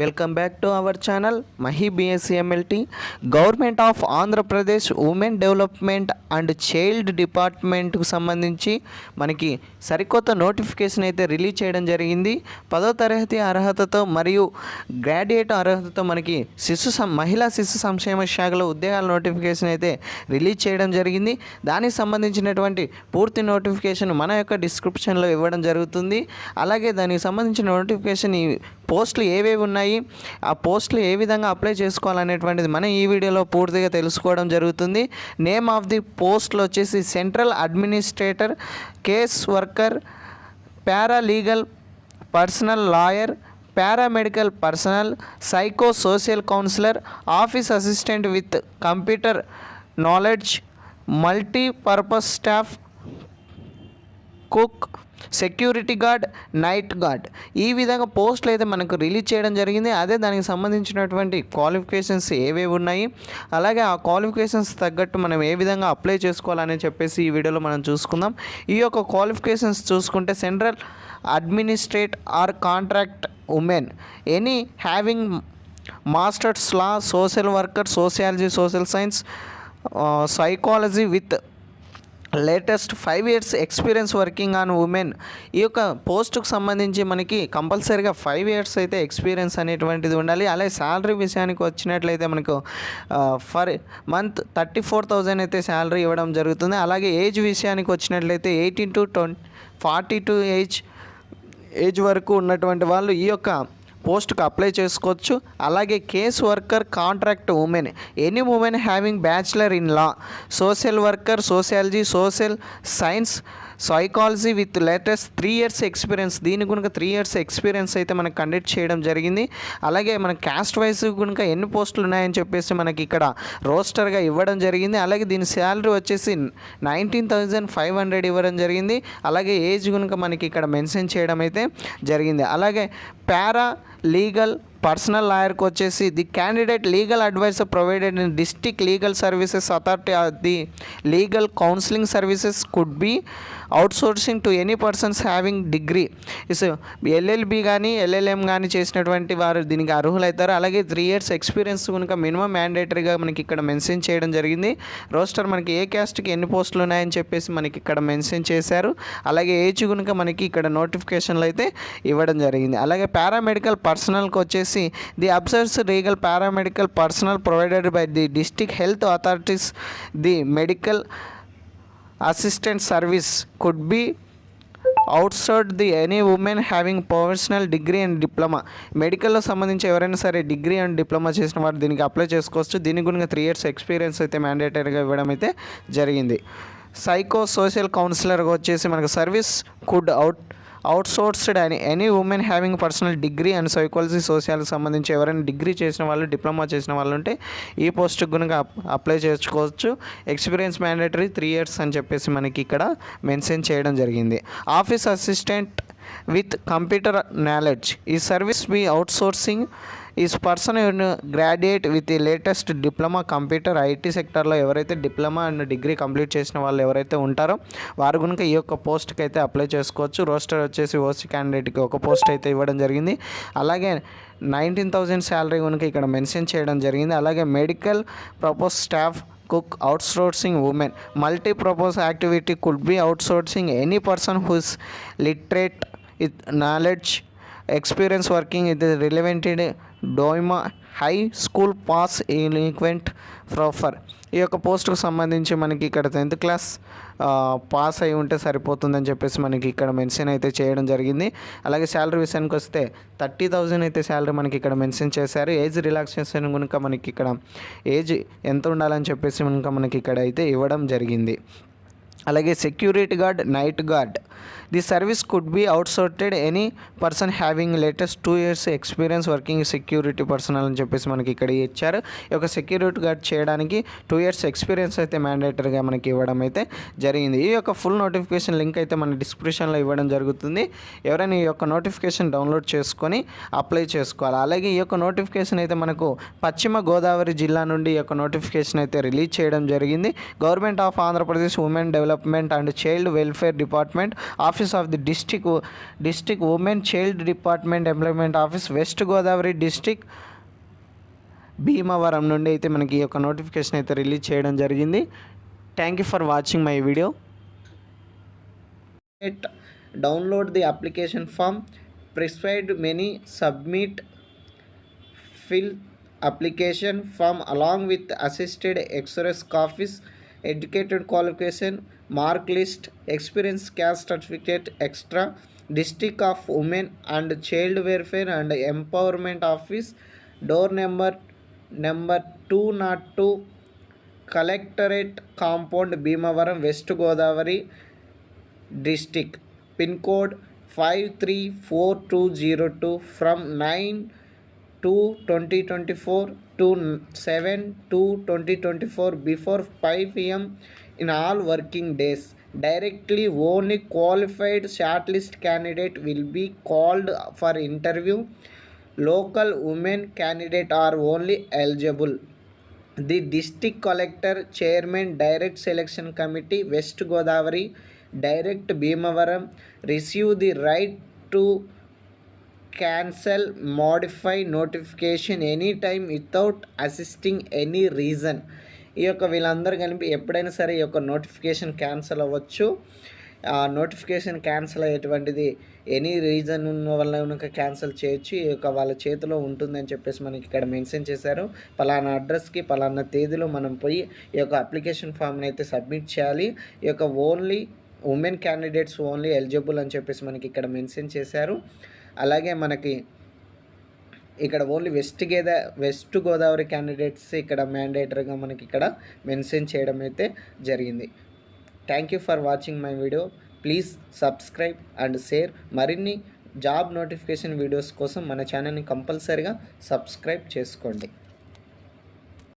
welcome back to our channel Mahi BSc MLT government of Andhra Pradesh women development and child డిపార్ట్మెంట్కు సంబంధించి మనకి సరికొత్త notification అయితే release చేయడం జరిగింది పదో తరగతి అర్హతతో మరియు గ్రాడ్యుయేట్ అర్హతతో మనకి శిశు మహిళా శిశు సంక్షేమ శాఖలో ఉద్యోగాల నోటిఫికేషన్ అయితే రిలీజ్ చేయడం జరిగింది దానికి సంబంధించినటువంటి పూర్తి నోటిఫికేషన్ మన యొక్క డిస్క్రిప్షన్లో ఇవ్వడం జరుగుతుంది అలాగే దానికి సంబంధించిన నోటిఫికేషన్ పోస్టులు ఏవేవి ఉన్నాయి ఆ పోస్టులు ఏ విధంగా అప్లై చేసుకోవాలనేటువంటిది మనం ఈ వీడియోలో పూర్తిగా తెలుసుకోవడం జరుగుతుంది నేమ్ ఆఫ్ ది పోస్టులు వచ్చేసి central administrator case worker paralegal personnel lawyer paramedical personnel psycho social counsellor office assistant with computer knowledge multipurpose staff cook security guard night guard ఈ విధంగా పోస్టులు అయితే మనకు రిలీజ్ చేయడం జరిగింది అదే దానికి సంబంధించినటువంటి క్వాలిఫికేషన్స్ ఏవేవి ఉన్నాయి అలాగే ఆ క్వాలిఫికేషన్స్ తగ్గట్టు మనం ఏ విధంగా అప్లై చేసుకోవాలని చెప్పేసి ఈ వీడియోలో మనం చూసుకుందాం ఈ యొక్క క్వాలిఫికేషన్స్ చూసుకుంటే central administrator contract women any having masters law social worker sociology social science psychology with latest five years experience working on women ఈ యొక్క పోస్ట్కు సంబంధించి మనకి కంపల్సరీగా ఫైవ్ ఇయర్స్ అయితే ఎక్స్పీరియన్స్ అనేటువంటిది ఉండాలి అలాగే శాలరీ విషయానికి వచ్చినట్లయితే మనకు for month thirty four thousand అయితే శాలరీ ఇవ్వడం జరుగుతుంది అలాగే ఏజ్ విషయానికి వచ్చినట్లయితే eighteen to twenty forty two age age వరకు ఉన్నటువంటి వాళ్ళు ఈ యొక్క పోస్ట్కు అప్లై చేసుకోవచ్చు అలాగే case worker contract women any women having bachelor in law social worker sociology social science psychology with latest three years experience దీని కనుక త్రీ ఇయర్స్ ఎక్స్పీరియన్స్ అయితే మనకు కండక్ట్ చేయడం జరిగింది అలాగే మన క్యాస్ట్ వైజ్ కనుక ఎన్ని పోస్టులు ఉన్నాయని చెప్పేసి మనకి ఇక్కడ రోస్టర్గా ఇవ్వడం జరిగింది అలాగే దీని శాలరీ వచ్చేసి నైన్టీన్ థౌజండ్ ఫైవ్ హండ్రెడ్ ఇవ్వడం జరిగింది అలాగే ఏజ్ కనుక మనకి ఇక్కడ మెన్షన్ చేయడం అయితే జరిగింది అలాగే పారా లీగల్ పర్సనల్ లాయర్కి వచ్చేసి the candidate legal advice provided in district legal services authority of the legal counselling services could be outsourcing to any persons having degree is LLB కానీ ఎల్ఎల్ఎం కానీ చేసినటువంటి వారు దీనికి అర్హులవుతారు అలాగే త్రీ ఇయర్స్ ఎక్స్పీరియన్స్ కనుక మినిమం మ్యాండేటరీగా మనకి ఇక్కడ మెన్షన్ చేయడం జరిగింది రోస్టర్ మనకి ఏ క్యాస్ట్కి ఎన్ని పోస్టులు ఉన్నాయని చెప్పేసి మనకి ఇక్కడ మెన్షన్ చేశారు అలాగే ఏజ్ కనుక మనకి ఇక్కడ నోటిఫికేషన్లు అయితే ఇవ్వడం జరిగింది అలాగే పారామెడికల్ పర్సనల్కి వచ్చేసి policy, the observes legal paramedical personnel provided by the district health authorities, the medical assistance service could be outsourced the any women having professional degree and diploma మెడికల్లో సంబంధించి ఎవరైనా సరే డిగ్రీ అండ్ డిప్లొమా చేసిన వారు దీనికి apply చేసుకోవచ్చు దీని గురించి three years experience అయితే మ్యాండేటరీగా ఇవ్వడం అయితే జరిగింది సైకో సోషల్ కౌన్సిలర్గా వచ్చేసి మనకు సర్వీస్ కుడ్ అవుట్ అవుట్సోర్స్డ్ అని any women having personnel degree and psychology సోషియాలకు సంబంధించి ఎవరైనా డిగ్రీ చేసిన వాళ్ళు డిప్లొమా చేసిన వాళ్ళు ఉంటే ఈ పోస్ట్ కనుక అప్లై చేసుకోవచ్చు ఎక్స్పీరియన్స్ మ్యాండేటరీ త్రీ ఇయర్స్ అని చెప్పేసి మనకి ఇక్కడ మెన్షన్ చేయడం జరిగింది office assistant with computer knowledge ఈ service be outsourcing is person graduate with the latest diploma computer IT సెక్టర్లో ఎవరైతే డిప్లొమా అండ్ డిగ్రీ కంప్లీట్ చేసిన వాళ్ళు ఎవరైతే ఉంటారో వారు కనుక ఈ యొక్క పోస్ట్కి అయితే అప్లై చేసుకోవచ్చు రోస్టర్ వచ్చేసి ఓసీ క్యాండిడేట్కి ఒక పోస్ట్ అయితే ఇవ్వడం జరిగింది అలాగే నైన్టీన్ థౌజండ్ శాలరీ కనుక ఇక్కడ మెన్షన్ చేయడం జరిగింది అలాగే medical purpose staff cook outsourcing women multi purpose activity could be outsourcing any person who's literate with knowledge experience working ఇది the relevant డోయిమా high school pass equivalent prefer ఈ యొక్క పోస్ట్కు సంబంధించి మనకి ఇక్కడ టెన్త్ క్లాస్ పాస్ అయి ఉంటే సరిపోతుందని చెప్పేసి మనకి ఇక్కడ మెన్షన్ అయితే చేయడం జరిగింది అలాగే శాలరీ విషయానికి వస్తే థర్టీ థౌజండ్ అయితే శాలరీ మనకి ఇక్కడ మెన్షన్ చేశారు ఏజ్ రిలాక్సేషన్ కనుక మనకి ఇక్కడ ఏజ్ ఎంత ఉండాలని చెప్పేసి కనుక మనకి ఇక్కడ అయితే ఇవ్వడం జరిగింది అలాగే security guard night guard the service could be outsourced any person having latest two years experience working security personnel అని చెప్పేసి మనకి ఇక్కడ ఇచ్చారు ఈ యొక్క సెక్యూరిటీ గార్డ్ చేయడానికి టూ ఇయర్స్ ఎక్స్పీరియన్స్ అయితే మ్యాండేటరీగా మనకి ఇవ్వడం అయితే జరిగింది ఈ యొక్క ఫుల్ నోటిఫికేషన్ లింక్ అయితే మన డిస్క్రిప్షన్లో ఇవ్వడం జరుగుతుంది ఎవరైనా ఈ యొక్క నోటిఫికేషన్ డౌన్లోడ్ చేసుకొని అప్లై చేసుకోవాలి అలాగే ఈ యొక్క నోటిఫికేషన్ అయితే మనకు పశ్చిమ గోదావరి జిల్లా నుండి ఈ యొక్క నోటిఫికేషన్ అయితే రిలీజ్ చేయడం జరిగింది government of Andhra Pradesh women develop development and child welfare department office of the district district women child department employment office west Godavari district Bhimavaram నుండి అయితే మనకి ఈ యొక్క నోటిఫికేషన్ అయితే రిలీజ్ చేయడం జరిగింది thank you for watching my video download the application form prescribed many submit fill application form along with assisted express copies educated qualification, mark list, experience, caste certificate, extra, District of Women and Child Welfare and Empowerment Office, door number 202, Collectorate Compound, Bhimavaram, West Godavari District, PIN code 534202, from 9 to 2024 to 7 to 2024 before 5 pm in all working days directly only qualified shortlist candidate will be called for interview local women candidate are only eligible the district collector chairman direct selection committee west godavari direct bhimavaram receive the right to cancel modify notification any time without assisting any reason ఈ యొక్క వీళ్ళందరూ కలిపి ఎప్పుడైనా సరే ఈ యొక్క notification cancel అవ్వచ్చు ఆ నోటిఫికేషన్ క్యాన్సిల్ అయ్యేటువంటిది ఎనీ రీజన్ ఉన్న వల్ల కనుక క్యాన్సిల్ చేయొచ్చు ఈ యొక్క వాళ్ళ చేతిలో ఉంటుందని చెప్పేసి మనకి ఇక్కడ మెన్షన్ చేశారు పలానా అడ్రస్కి పలానా తేదీలో మనం పోయి ఈ యొక్క అప్లికేషన్ ఫామ్ని అయితే సబ్మిట్ చేయాలి ఈ యొక్క only women candidates only eligible అని చెప్పేసి మనకి ఇక్కడ మెన్షన్ చేశారు అలాగే మనకి ఇక్కడ ఓన్లీ వెస్ట్ గేదా వెస్ట్ గోదావరి క్యాండిడేట్స్ ఇక్కడ మ్యాండేటరీగా మనకి ఇక్కడ మెన్షన్ చేయడం అయితే జరిగింది thank you for watching my video please subscribe and share మరిన్ని జాబ్ నోటిఫికేషన్ వీడియోస్ కోసం మన ఛానల్ని కంపల్సరీగా సబ్స్క్రైబ్ చేసుకోండి